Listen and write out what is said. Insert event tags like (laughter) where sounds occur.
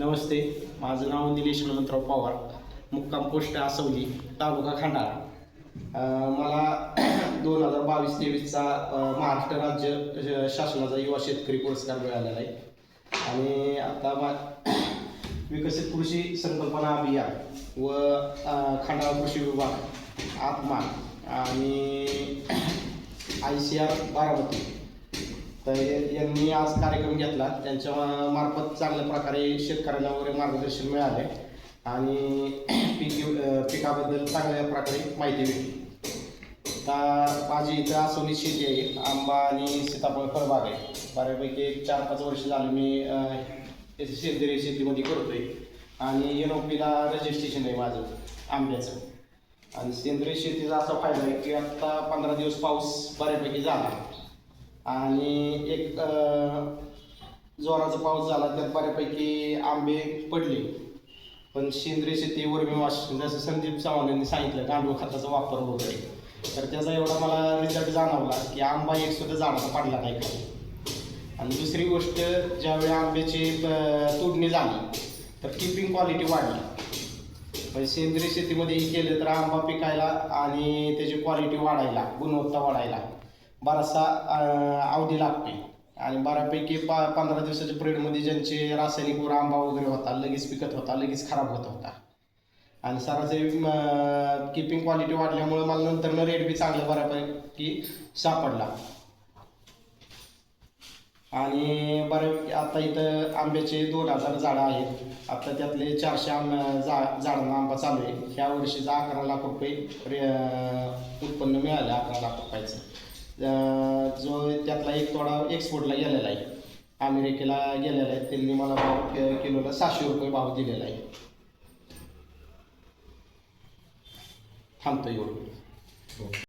नमस्ते माझं नाव निलेश हनुमंतराव पवार मुक्काम पोस्ट आसवली तालुका खंडाळा. मला (clears throat) दोन हजार बावीस तेवीसचा महाराष्ट्र राज्य शासनाचा युवा शेतकरी पुरस्कार मिळालेला आहे. आणि आता मा (clears throat) विकसित कृषी संकल्पना अभियान व खंडाळा कृषी विभाग आत्मा आणि (clears throat) आय सी आर बारामती. तर यांनी आज कार्यक्रम घेतला. त्यांच्या मार्फत चांगल्या प्रकारे शेतकऱ्यांना वगैरे मार्गदर्शन मिळाले. आणि (clears throat) पीक पिकाबद्दल चांगल्या प्रकारे माहिती भेटली. आता माझी इथं आसवली शेती आहे. आंबा आणि सीताफळ फळबाग आहे. बऱ्यापैकी एक चार पाच वर्ष झालं मी त्याची सेंद्रिय शेतीमध्ये करतोय. आणि एन ओ पीला रजिस्ट्रेशन आहे माझं आंब्याचं. आणि सेंद्रिय शेतीचा असा फायदा आहे की आत्ता पंधरा दिवस पाऊस बऱ्यापैकी झाला. आणि एक जोराचा पाऊस झाला त्यात बऱ्यापैकी आंबे पडले. पण सेंद्रिय शेती वर्मीवाश जसं संदीप चव्हाण यांनी सांगितलं गांडूळ खताचा वापर वगैरे. तर त्याचा एवढा मला रिझल्ट जाणवला की आंबा एक सुद्धा झाडाचा पडला नाही काही आणि दुसरी गोष्ट ज्यावेळी आंब्याची तोडणी झाली तर किपिंग क्वालिटी वाढली. म्हणजे सेंद्रिय शेतीमध्ये केलं तर आंबा पिकायला आणि त्याची क्वालिटी वाढायला गुणवत्ता वाढायला. बराचसा अवधी लागते. आणि बऱ्यापैकी पा पंधरा दिवसाच्या पिरियडमध्ये ज्यांचे रासायनिक वर आंबा वगैरे होता लगेच पिकत होता लगेच खराब होत होता. आणि सरासरी किपिंग क्वालिटी वाढल्यामुळे मला नंतर रेट बी चांगला बऱ्यापैकी सापडला. आणि बऱ्यापैकी आता इथं आंब्याचे दोन हजार झाडं आहेत. आता त्यातले चारशे आंब जा झाडांना आंबा चालू आहे. ह्या वर्षीचा अकरा लाख रुपये रे उत्पन्न मिळालं अकरा लाख रुपयाचं. जो त्यातला एक थोडा एक्सपोर्टला गेलेला आहे. अमेरिकेला गेलेला आहे. त्यांनी मला भाव किलोला सहाशे रुपये भाव दिलेला आहे. थांबतो एवढं.